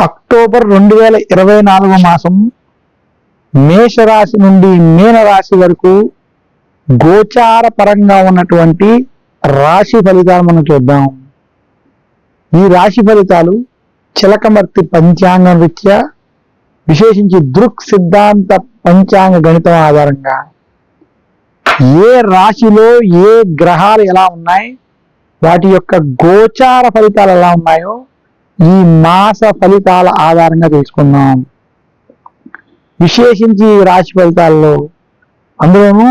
October రెండు వేల ఇరవై నాలుగో మాసం మేషరాశి నుండి మీనరాశి వరకు గోచార పరంగా ఉన్నటువంటి రాశి ఫలితాలు మనం చూద్దాం. ఈ రాశి ఫలితాలు చిలకమర్తి పంచాంగం రీత్యా విశేషించి దృక్ సిద్ధాంత పంచాంగ గణితం ఆధారంగా ఏ రాశిలో ఏ గ్రహాలు ఎలా ఉన్నాయి? వాటి యొక్క గోచార ఫలితాలు ఎలా ఉన్నాయో ఈ మాస ఫలితాల ఆధారంగా తెలుసుకుందాం. విశేషించి రాశి ఫలితాల్లో అందులోనూ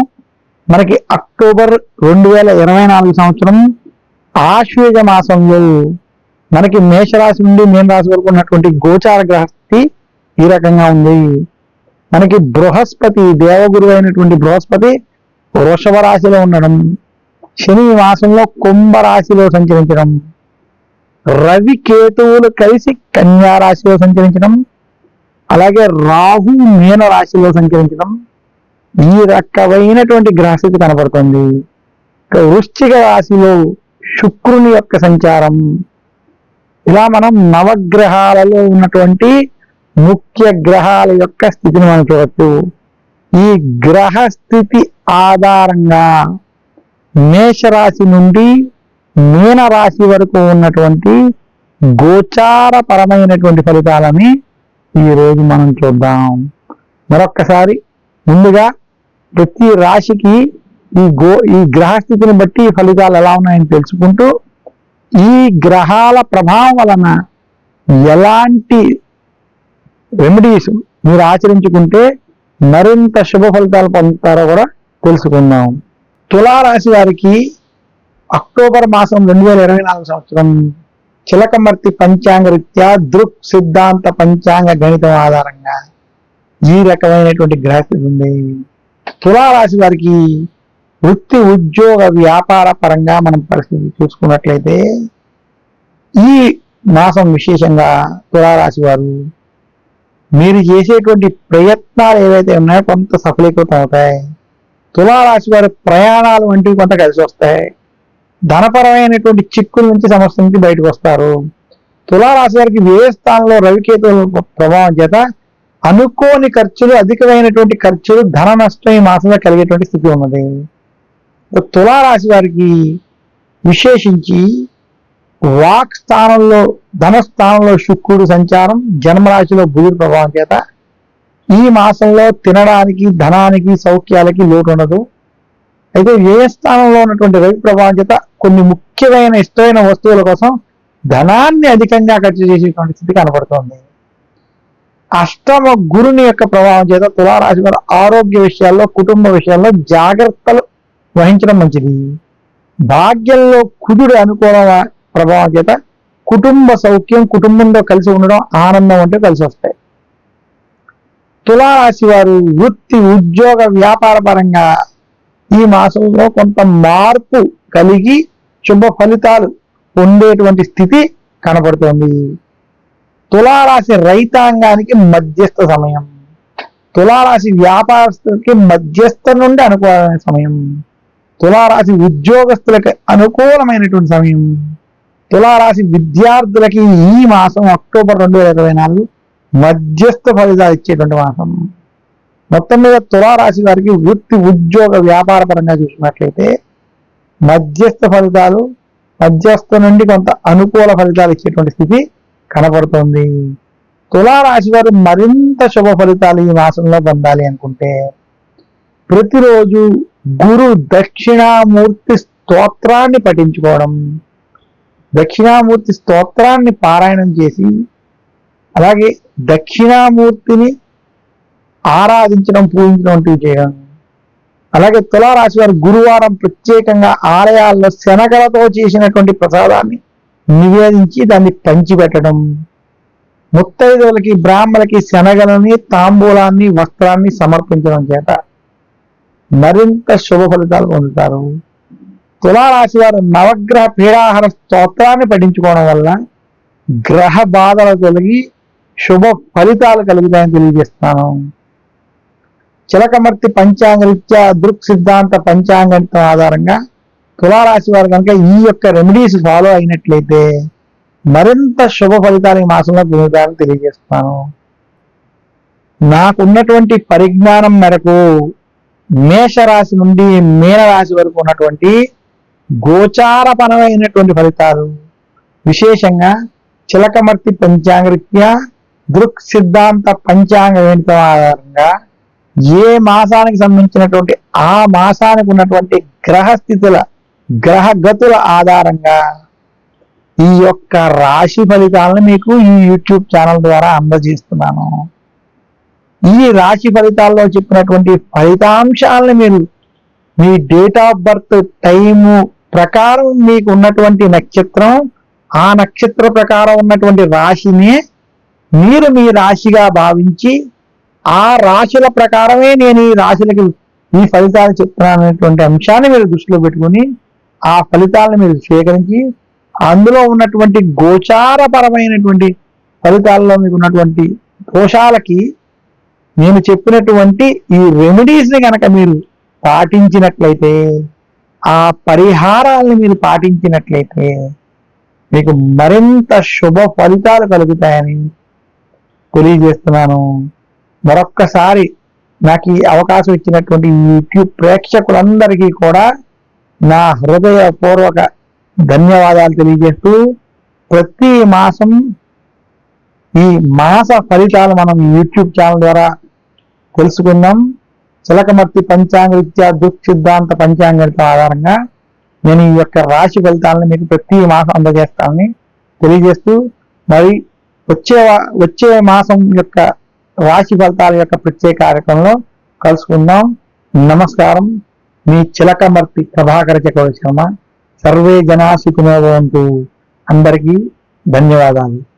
మనకి అక్టోబర్ రెండు వేల ఇరవై నాలుగు సంవత్సరం ఆశ్వేజ మాసంలో మనకి మేషరాశి నుండి మీన రాశి వరకు ఉన్నటువంటి గోచార గ్రహస్థితి ఈ రకంగా ఉంది. మనకి బృహస్పతి దేవగురు అయినటువంటి బృహస్పతి వృషభ రాశిలో ఉండడం శని మాసంలో కుంభ రాశిలో సంచరించడం రవి కేతువులు కలిసి కన్యా రాశిలో సంచరించడం అలాగే రాహు మీన రాశిలో సంచరించడం ఈ రకమైనటువంటి గ్రహస్థితి కనబడుతుంది వృశ్చిక రాశిలో శుక్రుని యొక్క సంచారం. ఇలా మనం నవగ్రహాలలో ఉన్నటువంటి ముఖ్య గ్రహాల యొక్క స్థితిని మనం చూడొచ్చు. ఈ గ్రహ స్థితి ఆధారంగా మేషరాశి నుండి మీన రాశి వరకు ఉన్నటువంటి గోచారపరమైనటువంటి ఫలితాలని ఈ రోజు మనం చూద్దాం. మరొక్కసారి ముందుగా ప్రతి రాశికి ఈ గో ఈ గ్రహస్థితిని బట్టి ఫలితాలు ఎలా ఉన్నాయని తెలుసుకుంటూ ఈ గ్రహాల ప్రభావం వలన ఎలాంటి రెమెడీస్ మీరు ఆచరించుకుంటే మరింత శుభ ఫలితాలు పొందుతారో కూడా తెలుసుకుందాం. తులారాశి వారికి అక్టోబర్ మాసం రెండు వేల ఇరవై నాలుగు సంవత్సరం చిలకమర్తి పంచాంగ రీత్యా దృక్ సిద్ధాంత పంచాంగ గణితం ఆధారంగా ఈ రకమైనటువంటి గ్రహస్థితి ఉంది. తులారాశి వారికి వృత్తి ఉద్యోగ వ్యాపార పరంగా మనం పరిస్థితి చూసుకున్నట్లయితే ఈ మాసం విశేషంగా తులారాశి వారు మీరు చేసేటువంటి ప్రయత్నాలు ఏవైతే ఉన్నాయో కొంత సఫలీకృతం అవుతాయి. తులారాశి వారి ప్రయాణాలు వంటివి కొంత కలిసి వస్తాయి. ధనపరమైనటువంటి చిక్కుల నుంచి సమస్య నుంచి బయటకు వస్తారు. తులారాశి వారికి వ్యయ స్థానంలో రవికేతువుల ప్రభావం చేత అనుకోని ఖర్చులు అధికమైనటువంటి ఖర్చులు ధన నష్టం ఈ మాసంలో కలిగేటువంటి స్థితి ఉన్నది. తులారాశి వారికి విశేషించి వాక్ స్థానంలో ధన స్థానంలో శుక్రుడు సంచారం జన్మరాశిలో బుధుడు ప్రభావం చేత ఈ మాసంలో తినడానికి ధనానికి సౌఖ్యాలకి లోటు ఉండదు. అయితే వ్యయ స్థానంలో ఉన్నటువంటి రవి ప్రభావం చేత కొన్ని ముఖ్యమైన ఇష్టమైన వస్తువుల కోసం ధనాన్ని అధికంగా ఖర్చు చేసేటువంటి స్థితి కనబడుతోంది. అష్టమ గురుని యొక్క ప్రభావం చేత తులారాశి వారు ఆరోగ్య విషయాల్లో కుటుంబ విషయాల్లో జాగ్రత్తలు వహించడం మంచిది. భాగ్యంలో కుజుడు అనుకూల ప్రభావం చేత కుటుంబ సౌఖ్యం కుటుంబంతో కలిసి ఉండడం ఆనందం అంటే కలిసి వస్తాయి. తులారాశి వారు వృత్తి ఉద్యోగ వ్యాపార పరంగా ఈ మాసంలో కొంత మార్పు కలిగి శుభ ఫలితాలు పొందేటువంటి స్థితి కనపడుతోంది తులారాశి రైతాంగానికి మధ్యస్థ సమయం. తులారాశి వ్యాపారస్తులకి మధ్యస్థ నుండి అనుకూలమైన సమయం. తులారాశి ఉద్యోగస్తులకి అనుకూలమైనటువంటి సమయం. తులారాశి విద్యార్థులకి ఈ మాసం అక్టోబర్ రెండు వేల ఇరవై నాలుగు మధ్యస్థ ఫలితాలు ఇచ్చేటువంటి మాసం. మొత్తం మీద తులారాశి వారికి వృత్తి ఉద్యోగ వ్యాపార పరంగా చూసినట్లయితే మధ్యస్థ ఫలితాలు మధ్యస్థ నుండి కొంత అనుకూల ఫలితాలు ఇచ్చేటువంటి స్థితి కనపడుతుంది. తులారాశి వారు మరింత శుభ ఫలితాలు ఈ మాసంలో పొందాలి అనుకుంటే ప్రతిరోజు గురు దక్షిణామూర్తి స్తోత్రాన్ని పఠించుకోవడం దక్షిణామూర్తి స్తోత్రాన్ని పారాయణం చేసి అలాగే దక్షిణామూర్తిని ఆరాధించడం పూజించడం వంటివి చేయడం అలాగే తులారాశి వారు గురువారం ప్రత్యేకంగా ఆలయాల్లో శనగలతో చేసినటువంటి ప్రసాదాన్ని నివేదించి దాన్ని పంచిపెట్టడం. ముత్తైదులకి బ్రాహ్మణులకి శనగలని తాంబూలాన్ని వస్త్రాన్ని సమర్పించడం చేత మరింత శుభ ఫలితాలు పొందుతారు. తులారాశి వారు నవగ్రహ పీడాహార స్తోత్రాన్ని పఠించుకోవడం వల్ల గ్రహ బాధలు తొలగి శుభ ఫలితాలు కలుగుతాయని తెలియజేస్తున్నాను. చిలకమర్తి పంచాంగ రీత్యా దృక్ సిద్ధాంత పంచాంగంతో ఆధారంగా తులారాశి వారు కనుక ఈ యొక్క రెమెడీస్ ఫాలో అయినట్లయితే మరింత శుభ ఫలితాలు ఈ మాసంలో పొందుతారని తెలియజేస్తున్నాను. నాకున్నటువంటి పరిజ్ఞానం మేరకు మేషరాశి నుండి మీనరాశి వరకు ఉన్నటువంటి గోచారపరమైనటువంటి ఫలితాలు విశేషంగా చిలకమర్తి పంచాంగరీత్యా దృక్ సిద్ధాంత పంచాంగ ఏంటో ఆధారంగా ఏ మాసానికి సంబంధించినటువంటి ఆ మాసానికి ఉన్నటువంటి గ్రహస్థితుల గ్రహగతుల ఆధారంగా ఈ యొక్క రాశి ఫలితాలను మీకు ఈ యూట్యూబ్ ఛానల్ ద్వారా అందజేస్తున్నాను. ఈ రాశి ఫలితాల్లో చెప్పినటువంటి ఫలితాంశాలను మీరు మీ డేట్ ఆఫ్ బర్త్ టైము ప్రకారం మీకు ఉన్నటువంటి నక్షత్రం ఆ నక్షత్ర ప్రకారం ఉన్నటువంటి రాశిని మీరు మీ రాశిగా భావించి ఆ రాశుల ప్రకారమే నేను ఈ రాశులకి ఈ ఫలితాలు చెప్తున్నాను అనేటువంటి అంశాన్ని మీరు దృష్టిలో పెట్టుకొని ఆ ఫలితాలను మీరు స్వీకరించి అందులో ఉన్నటువంటి గోచారపరమైనటువంటి ఫలితాల్లో మీకు ఉన్నటువంటి దోషాలకి నేను చెప్పినటువంటి ఈ రెమెడీస్ని కనుక మీరు పాటించినట్లయితే ఆ పరిహారాలను మీరు పాటించినట్లయితే మీకు మరింత శుభ ఫలితాలు కలుగుతాయని తెలియజేస్తున్నాను. మరొక్కసారి నాకు ఈ అవకాశం ఇచ్చినటువంటి యూట్యూబ్ ప్రేక్షకులందరికీ కూడా నా హృదయపూర్వక ధన్యవాదాలు తెలియజేస్తూ ప్రతి మాసం ఈ మాస ఫలితాలు మనం యూట్యూబ్ ఛానల్ ద్వారా తెలుసుకుందాం. చిలకమర్తి పంచాంగ విద్యా దుక్సిద్ధాంత పంచాంగం ఆధారంగా నేను ఈ యొక్క రాశి ఫలితాలను మీకు ప్రతి మాసం అందజేస్తానని తెలియజేస్తూ మరి వచ్చే వచ్చే మాసం యొక్క రాశి ఫలితాల యొక్క ప్రత్యేక కార్యక్రమంలో కలుసుకుందాం. నమస్కారం. మీ చిలకమర్తి ప్రభాకర చక్రవర్తి శర్మ. సర్వే జనా సుఖినో అందరికీ ధన్యవాదాలు.